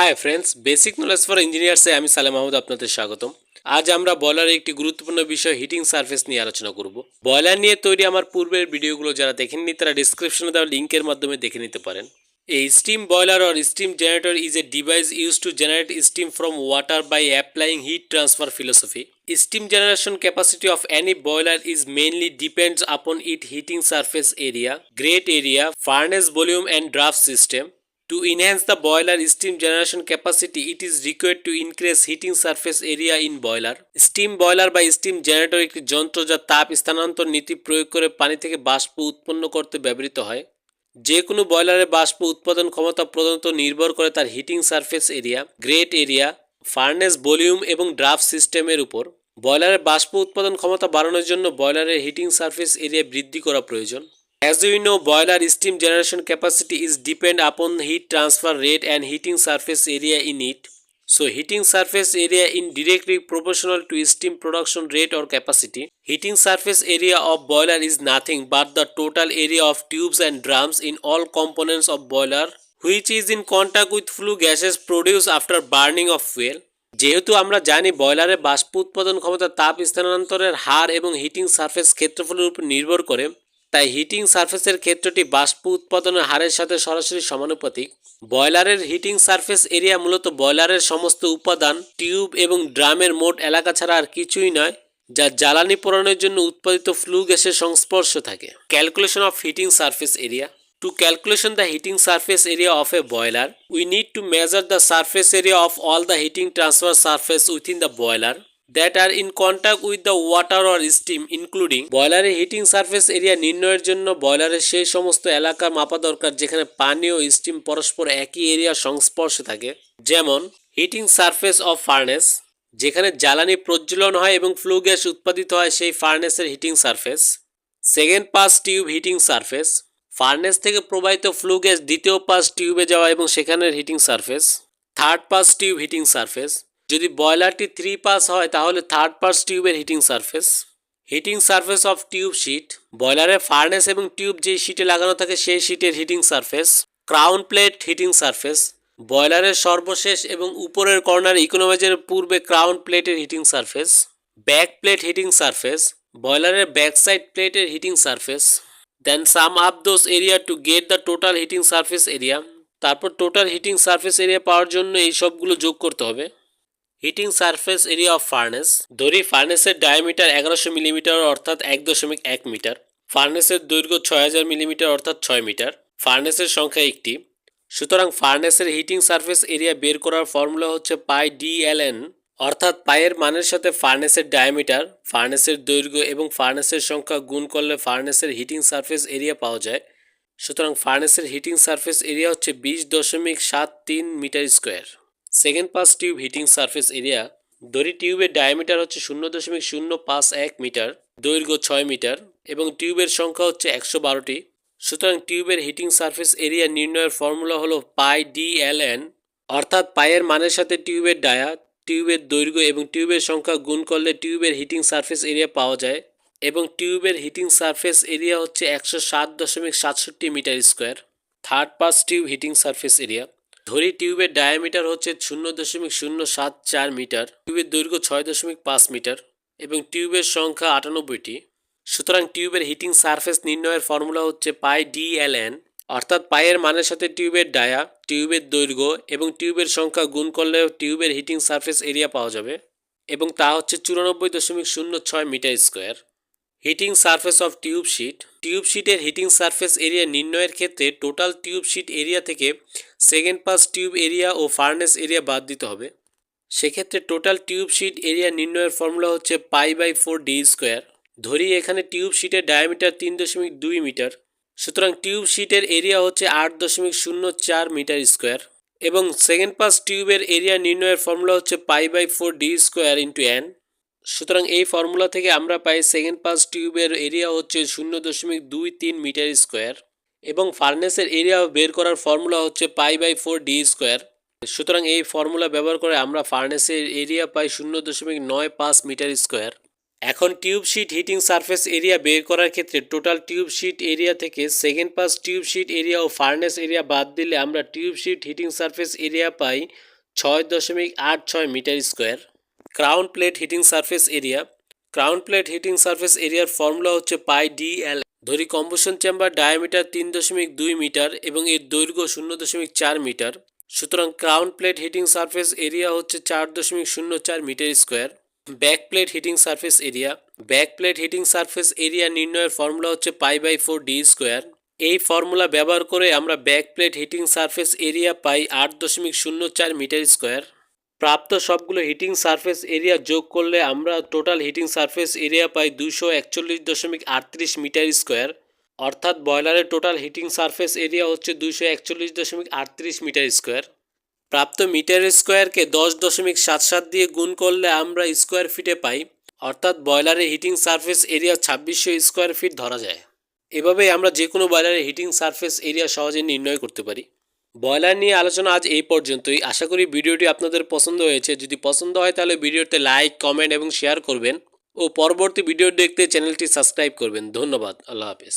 Hi friends basic knowledge for ইঞ্জিনিয়ার্সে আমি সালেম মাহমুদ আপনাদের স্বাগতম আজ আমরা বয়লারের একটি গুরুত্বপূর্ণ বিষয় হিটিং সার্ফেস নিয়ে আলোচনা করব বয়লার নিয়ে তৈরি আমার পূর্বের ভিডিওগুলো যারা দেখেননি তারা ডিসক্রিপশনে দেওয়া লিঙ্কের মাধ্যমে দেখে নিতে পারেন A steam boiler or steam generator is a device used to generate steam from water by applying heat transfer philosophy. Steam generation capacity of any boiler is mainly depends upon its heating surface area, grate area, furnace volume and draft system. To enhance the boiler steam generation capacity, it is required to increase heating surface area in boiler. Steam boiler বা steam generator একটি যন্ত্র যা তাপ স্থানান্তর নীতি প্রয়োগ করে পানি থেকে বাষ্প উৎপন্ন করতে ব্যবহৃত হয়। যে কোনো বয়লারে বাষ্প উৎপাদন ক্ষমতা প্রধানত নির্ভর করে তার heating surface area grate area furnace volume এবং ড্রাফট সিস্টেমের উপর। বয়লারের বাষ্প উৎপাদন ক্ষমতা বাড়ানোর জন্য বয়লারের হিটিং সারফেস এরিয়া বৃদ্ধি করা প্রয়োজন। As you know boiler steam generation capacity is depend upon heat transfer rate and heating surface area in it So heating surface area in directly proportional to steam production rate or capacity. Heating surface area of boiler is nothing but the total area of tubes and drums in all components of boiler which is in contact with flue gases produced after burning of fuel. যেহেতু আমরা জানি বয়লারে বাষ্প উৎপাদন ক্ষমতা তাপ স্থানান্তরের হার এবং heating surface ক্ষেত্রফলের উপর নির্ভর করে তাই হিটিং সারফেসের ক্ষেত্রটি বাষ্প উৎপাদনের হারের সাথে সরাসরি সমানুপাতিক। বয়লারের হিটিং সারফেস এরিয়া মূলত বয়লারের সমস্ত উপাদান, টিউব এবং ড্রামের মোট এলাকা ছাড়া আর কিছুই নয়, যা জ্বালানি পোড়ানোর জন্য উৎপাদিত ফ্লু গ্যাসের সংস্পর্শ থাকে। Calculation of heating surface area. To calculation the heating surface area of a boiler we need to measure the surface area of all the heating transfer surface within the boiler that are in contact with the water or steam including বয়লারের heating surface area নির্ণয়ের জন্য বয়লারের সেই সমস্ত এলাকা মাপা দরকার যেখানে পানি ও steam পরস্পর একই এরিয়ার সংস্পর্শে থাকে। যেমন হিটিং সারফেস অফ ফার্নেস যেখানে জ্বালানি প্রজ্বলন হয় এবং ফ্লু গ্যাস উৎপাদিত হয় সেই ফার্নেসের heating surface second pass tube heating surface furnace থেকে প্রবাহিত ফ্লু গ্যাস দ্বিতীয় পাস টিউবে যাওয়া এবং সেখানের heating surface third pass tube heating surface যদি বয়লারটি থ্রি পাস হয়, তাহলে থার্ড পাস টিউবের heating surface heating surface of tube sheet বয়লারের furnace এবং টিউব যে শিটে লাগানো থাকে, সেই শিটের heating surface crown plate heating surface বয়লারের সর্বশেষ এবং উপরের কর্নার ইকোনমাইজের পূর্বে ক্রাউন প্লেটের heating surface back plate heating surface বয়লারের back side প্লেটের heating surface then sum up those area to get the total heating surface area তারপর টোটাল হিটিং সারফেস এরিয়া পাওয়ার জন্য এই সবগুলো যোগ করতে হবে। Heating surface area of furnace. ধরি ফার্নেসের ডায়ামিটার এগারোশো মিলিমিটার, অর্থাৎ এক দশমিক এক মিটার। ফার্নেসের দৈর্ঘ্য ছয় হাজার মিলিমিটার, অর্থাৎ ছয় মিটার। ফার্নেসের সংখ্যা একটি। সুতরাং ফার্নেসের হিটিং সারফেস এরিয়া বের করার ফর্মুলা হচ্ছে পাই ডিএলএন অর্থাৎ পায়ের মানের সাথে ফার্নেসের ডায়ামিটার, ফার্নেসের দৈর্ঘ্য এবং ফার্নেসের সংখ্যা গুণ করলে ফার্নেসের হিটিং সারফেস এরিয়া পাওয়া যায়। সুতরাং ফার্নেসের হিটিং সারফেস এরিয়া হচ্ছে বিশ দশমিক সাত তিন metre square. Second pass tube heating surface area, দড়ি টিউবের ডায়ামিটার হচ্ছে শূন্য দশমিক শূন্য পাঁচ এক মিটার, দৈর্ঘ্য ছয় মিটার এবং টিউবের সংখ্যা হচ্ছে একশো বারোটি। সুতরাং টিউবের হিটিং সারফেস এরিয়া নির্ণয়ের ফর্মুলা হলো পাই ডিএলএন অর্থাৎ পায়ের মানের সাথে টিউবের ডায়া টিউবের দৈর্ঘ্য এবং টিউবের সংখ্যা গুণ করলে টিউবের হিটিং সারফেস এরিয়া পাওয়া যায় এবং টিউবের হিটিং সারফেস এরিয়া হচ্ছে একশো সাত দশমিক সাতষট্টি metre square third pass tube heating surface area. ধরি টিউবের ডায়ামিটার হচ্ছে শূন্য দশমিক শূন্য সাত চার মিটার, টিউবের দৈর্ঘ্য ছয় দশমিক পাঁচ মিটার এবং টিউবের সংখ্যা আটানব্বইটি। সুতরাং টিউবের হিটিং সারফেস নির্ণয়ের ফর্মুলা হচ্ছে পাই ডিএলএন অর্থাৎ পায়ের মানের সাথে টিউবের ডায়া টিউবের দৈর্ঘ্য এবং টিউবের সংখ্যা গুণ করলে টিউবের হিটিং সারফেস এরিয়া পাওয়া যাবে এবং তা হচ্ছে চুরানব্বই দশমিক শূন্য ছয় metre square heating surface of tube sheet. Tube শিটের হিটিং সারফেস এরিয়া নির্ণয়ের ক্ষেত্রে টোটাল টিউব শিট এরিয়া থেকে সেকেন্ড পাস টিউব এরিয়া ও ফার্নেস এরিয়া বাদ দিতে হবে। সেক্ষেত্রে টোটাল টিউব শিট এরিয়া নির্ণয়ের ফর্মুলা হচ্ছে pi by four D square. ধরি এখানে টিউব শিটের ডায়ামিটার তিন দশমিক দুই মিটার। সুতরাং টিউব শিটের এরিয়া হচ্ছে আট দশমিক শূন্য চার মিটার স্কোয়ার। এবং সেকেন্ড পাস টিউবের এরিয়া নির্ণয়ের ফর্মুলা হচ্ছে pi by four D square into N. সুতরাং এই ফর্মুলা থেকে আমরা পাই সেকেন্ড পাস টিউবের এরিয়া হচ্ছে শূন্য দশমিক দুই তিন মিটার স্কোয়ার এবং ফার্নেসের এরিয়া বের করার ফর্মুলা হচ্ছে pi by four D square সুতরাং এই ফর্মুলা ব্যবহার করে আমরা ফার্নেসের এরিয়া পাই শূন্য দশমিক নয় পাঁচ মিটার স্কোয়ার এখন tube sheet heating surface area বের করার ক্ষেত্রে টোটাল টিউব শিট এরিয়া থেকে second pass tube sheet area ও ফার্নেস এরিয়া বাদ দিলে আমরা tube sheet heating surface area পাই ছয় দশমিক আট ছয় metre square crown plate heating surface area crown plate heating surface এরিয়ার ফর্মুলা হচ্ছে পাই ডি এল ধরি কম্বুশন চেম্বার ডায়ামিটার তিন দশমিক দুই মিটার এবং এর দৈর্ঘ্য শূন্য দশমিক চার মিটার। সুতরাং crown plate heating surface area হচ্ছে চার দশমিক শূন্য চার metre square back plate heating surface area back plate heating surface area নির্ণয়ের ফর্মুলা হচ্ছে pi by four D square এই ফর্মুলা ব্যবহার করে আমরা back plate heating surface area পাই আট দশমিক শূন্য চার মিটার স্কোয়ার প্রাপ্ত সবগুলো হিটিং সারফেস এরিয়া যোগ করলে আমরা টোটাল হিটিং সারফেস এরিয়া পাই দুশো একচল্লিশ দশমিক আটত্রিশ মিটার স্কোয়ার। অর্থাৎ বয়লারের টোটাল হিটিং সারফেস এরিয়া হচ্ছে দুশো একচল্লিশ দশমিক আটত্রিশ মিটার স্কোয়ার। প্রাপ্ত মিটার স্কোয়ারকে দশ দশমিক সাত সাত দিয়ে গুণ করলে আমরা স্কোয়ার ফিটে পাই, অর্থাৎ বয়লারের হিটিং সারফেস এরিয়া ছাব্বিশশো স্কোয়ার ফিট ধরা যায়। এভাবেই আমরা যে কোনো বয়লারের হিটিং সারফেস এরিয়া সহজে নির্ণয় করতে পারি। বয়লার নিয়ে আলোচনা আজ এই পর্যন্তই। আশা করি ভিডিওটি আপনাদের পছন্দ হয়েছে। যদি পছন্দ হয় তাহলে ভিডিওতে লাইক, কমেন্ট এবং শেয়ার করবেন। ও পরবর্তী ভিডিও দেখতে চ্যানেলটি সাবস্ক্রাইব করবেন। ধন্যবাদ। আল্লাহ হাফেজ।